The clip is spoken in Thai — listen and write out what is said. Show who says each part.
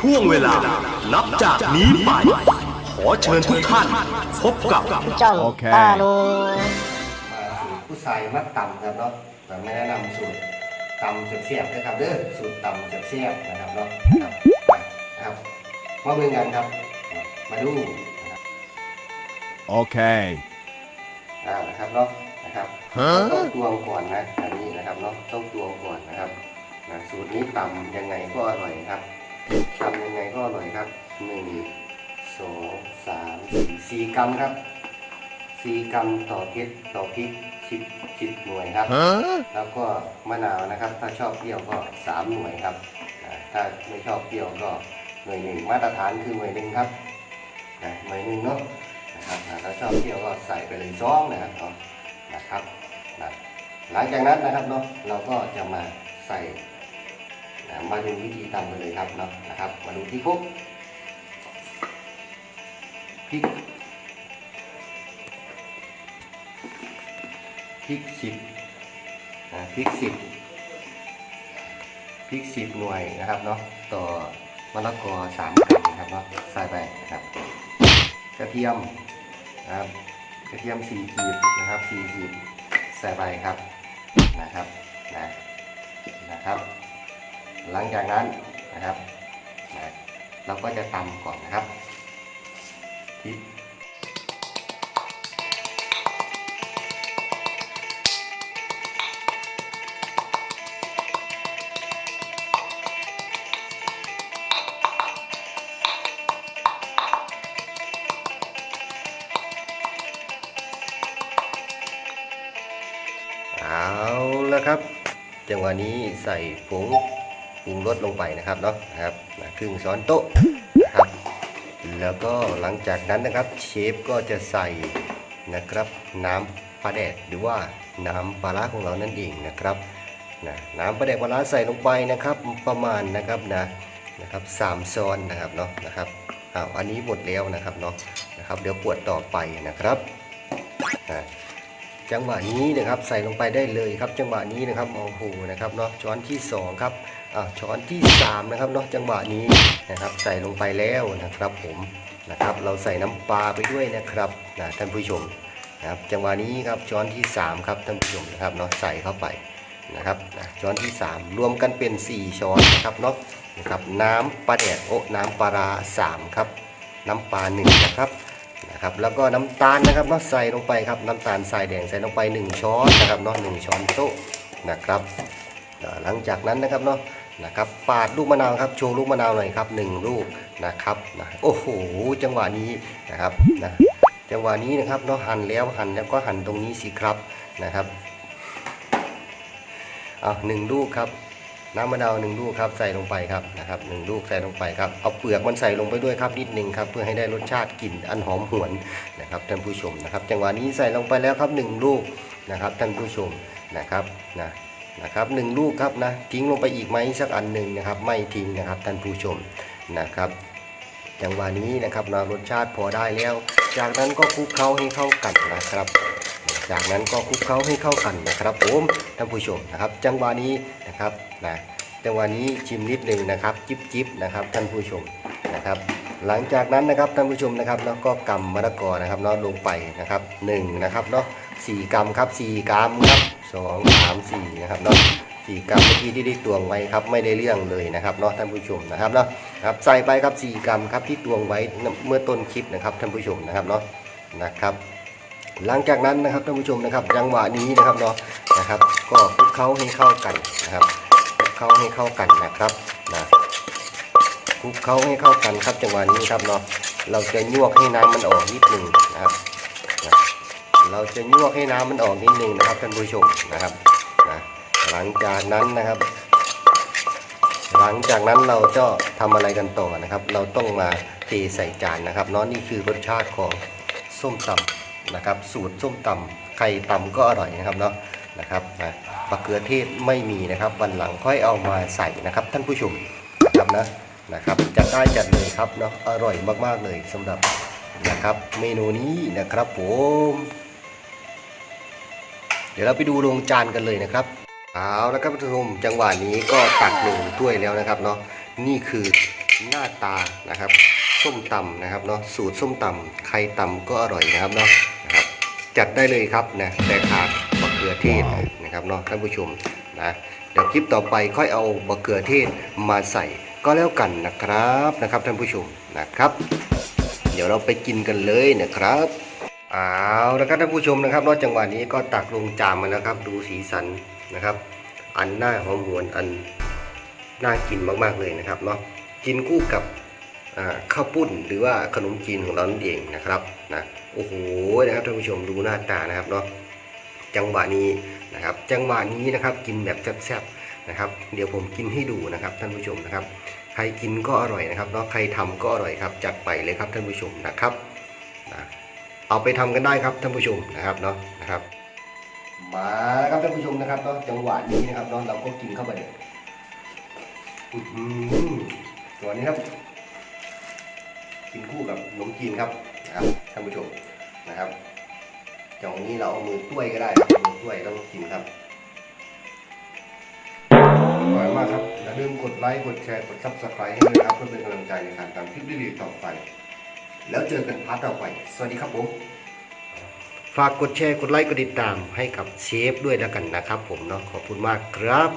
Speaker 1: ช่วงเวลา นับจากนี้ไป ขอเชิญทุกท่าน พบกับ
Speaker 2: จ้อง
Speaker 3: โอเค
Speaker 2: ตาโล
Speaker 4: มาสูตรผู้ชายมัดต่ำครับเนาะแต่ไม่แนะนำสูตรตำเสียบๆนะครับเด้อสูตรตำเสียบๆนะครับเนาะครับไปนะครับมาเบิ่งกันครับ มาดูนะครับ
Speaker 3: Okay.
Speaker 4: อ่านะครับเนาะนะครับ
Speaker 3: ฮะ
Speaker 4: ต้องตวงก่อนนะอันนี้นะครับเนาะต้องตวงก่อนนะครับนะสูตรนี้ตำยังไงก็อร่อยครับ ตำยังไงก็อร่อยครับหนึ่งสองสามสี่สี่กรัมครับสี่กรัมต่อพริกต่อพริกสิบสิบหน่วยครับ
Speaker 3: Huh?
Speaker 4: แล้วก็มะนาวนะครับ ถ้าชอบเปรี้ยวก็3หน่วยครับอ่าถ้าไม่ชอบเปรี้ยวก็หน่วยหนึ่งมาตรฐานคือหน่วยหนึ่งครับนะหน่วยหนึ่งเนาะนะครับอ่าถ้าชอบเปรี้ยวก็ใส่ไปเลยสองนะครับเนาะนะครับนะหลังจากนั้นนะครับเนาะเราก็จะมาใส่นะ มาดูวิธีตำกันเลยครับเนาะนะครับ มาดูที่คุกพริกพริกสิบอ่าพริกสิบพริกสิบหน่วยนะครับเนาะต่อมะละกอสามกรัมนะครับเนาะใส่ไปนะครับกระเทียมนะครับกระเทียมสี่กีบนะครับสี่กีบใส่ไปครับนะครับนะนะครับ หลังจากนั้นนะครับนะเราก็จะตำก่อนนะครับพริกเอาแล้วครับ จังหวะนี้ใส่ผง ปรุงรสลงไปนะครับเนาะนะครับนะครึ่งช้อนโต๊ะนะครับ แล้วก็หลังจากนั้นนะครับเชฟก็จะใส่นะครับน้ำปลาแดดหรือว่าน้ำปลาร้าของเรานั่นเองนะครับนะน้ำปลาแดดปลาร้าใส่ลงไปนะครับประมาณนะครับนะนะครับสามช้อนนะครับเนาะนะครับอ้าวอันนี้หมดแล้วนะครับเนาะนะครับ เดี๋ยวขวดต่อไปนะครับอ่า จังหวะนี้นะครับใส่ลงไปได้เลยครับ จังหวะนี้นะครับโอ้โหนะครับเนาะช้อนที่สองครับอ่าช้อนที่สามนะครับเนาะจังหวะนี้นะครับใส่ลงไปแล้วนะครับผมนะครับเราใส่น้ำปลาไปด้วยนะครับนะท่านผู้ชมนะครับจังหวะนี้ครับช้อนที่สามครับท่านผู้ชมนะครับเนาะใส่เข้าไปนะครับช้อนที่สามรวมกันเป็น 4 ช้อนนะครับเนาะนะครับน้ำปลาแดดโอะน้ำปลาราสามครับน้ำปลาหนึ่งนะครับ นะครับแล้วก็น้ำตาลนะครับเนาะใส่ลงไปครับน้ำตาลทรายแดงใส่ลงไป 1 ช้อนนะครับเนาะหนึ่งช้อนโต๊ะนะครับหลังจากนั้นนะครับเนาะนะครับปาดลูกมะนาวครับโชว์ลูกมะนาวหน่อยครับหนึ่งลูกนะครับนะโอ้โหจังหวะนี้นะครับนะจังหวะนี้นะครับเนาะหั่นแล้วหั่นแล้วก็หั่นตรงนี้สิครับนะครับเอาหนึ่งลูกครับ น้ำมะนาวหนึ่งลูกครับใส่ลงไปครับนะครับหนึ่งลูกใส่ลงไปครับเอาเปลือกมันใส่ลงไปด้วยครับนิดหนึงครับเพื่อให้ได้รสชาติกลิ่นอันหอมหวนนะครับท่านผู้ชมนะครับ จังหวะนี้ใส่ลงไปแล้วครับหนึ่งลูกนะครับท่านผู้ชมนะครับนะนะครับหนึ่งลูกครับนะทิ้งลงไปอีกไหมสักอันหนึ่งนะครับ ไม่ทิ้งนะครับท่านผู้ชมนะครับจังหวะนี้นะครับนะรสชาติพอได้แล้ว จากนั้นก็คลุกเคล้าให้เข้ากันนะครับ จากนั้นก็คลุกเคล้าให้เข้ากันนะครับผมท่านผู้ชมนะครับ จังหวะนี้นะครับนะจังหวะนี้ชิมนิดหนึ่งนะครับ จิบจิบนะครับท่านผู้ชมนะครับ หลังจากนั้นนะครับท่านผู้ชมนะครับแล้วก็กำมะละกอนะครับเนาะลงไปนะครับหนึ่งนะครับเนาะสี่กรัมครับสี่กรัมครับสองสามสี่นะครับเนาะสี่กรัมเมื่อกี้ที่ได้ตวงไว้ครับไม่ได้เรื่องเลยนะครับเนาะท่านผู้ชมนะครับเนาะครับใส่ไปครับสี่กรัมครับที่ตวงไว้เมื่อต้นคลิปนะครับท่านผู้ชมนะครับเนาะนะครับ หลังจากนั้นนะครับท่านผู้ชมนะครับจังหวะนี้นะครับเนาะนะครับ ก็คลุกเคล้าให้เข้ากันนะครับคลุกเคล้าให้เข้ากันนะครับนะคลุกเคล้าให้เข้ากันครับจังหวะนี้ครับเนาะเราจะยวกให้น้ำมันออกนิดหนึ่งนะครับนะเราจะยวกให้น้ำมันออกนิดหนึ่งนะครับท่านผู้ชมนะครับนะหลังจากนั้นนะครับ หลังจากนั้นเราจะทำอะไรกันต่อนะครับ เราต้องมาเทใส่จานนะครับเนาะนี่คือรสชาติของส้มตำ นะครับ สูตรส้มตำไข่ตำก็อร่อยนะครับเนาะนะครับนะมะเขือเทศไม่มีนะครับวันหลังค่อยเอามาใส่นะครับ ท่านผู้ชมนะครับนะนะครับจัดได้จัดเลยครับเนาะอร่อยมากๆเลยสำหรับนะครับ เมนูนี้นะครับผม เดี๋ยวเราไปดูลงจานกันเลยนะครับเอาละครับท่านผู้ชมจังหวะนี้ก็ตักหนึ่งถ้วยแล้วนะครับเนาะนี่คือหน้าตานะครับ ส้มตำนะครับเนาะสูตรส้มตำใครตำก็อร่อยนะครับเนาะนะครับจัดได้เลยครับนะแต่ขาดมะเขือเทศนะครับเนาะท่านผู้ชมนะเดี๋ยวคลิปต่อไปค่อยเอามะเขือเทศมาใส่ก็แล้วกันนะครับนะครับท่านผู้ชมนะครับ เดี๋ยวเราไปกินกันเลยนะครับเอาละครับท่านผู้ชมนะครับเนอกจังหวะนี้ก็ตักลงจานมาแล้วครับ ดูสีสันนะครับ อันหน่าหอมหวนอันน่ากินมากๆเลยนะครับเนาะกินคู่กับ ข้าวปุ้นหรือว่าขนมจีนของเรานั่นเองนะครับนะโอ้โหนะครับท่านผู้ชมดูหน้าตานะครับเนาะจังหวะนี้นะครับ จังหวะนี้นะครับกินแบบแซ่บๆนะครับ เดี๋ยวผมกินให้ดูนะครับท่านผู้ชมนะครับ ใครกินก็อร่อยนะครับเนาะใครทำก็อร่อยครับจัดไปเลยครับท่านผู้ชมนะครับนะเอาไปทำกันได้ครับท่านผู้ชมนะครับเนาะนะครับมาครับท่านผู้ชมนะครับเนาะจังหวะนี้นะครับเนาะเราก็กินเข้าไปเลยอื้อหือตัวนี้ครับ กินคู่กับขนมจีนครับนะครับท่านผู้ชมนะครับจังหวะนี้เราเอามือต้วยก็ได้ครับมือต้วยต้องกินครับอบคุณมากครับอย่าลืมกดไลค์กดแชร์กด subscribe ให้ด้วยครับเพื่อเป็นกำลังใจในการทำคลิปดีๆต่อไป แล้วเจอกันพาร์ทต่อไป สวัสดีครับผมฝากกดแชร์กดไลค์กดติดตามให้กับเชฟด้วยแล้วกันนะครับผมเนาะขอบคุณมากครับ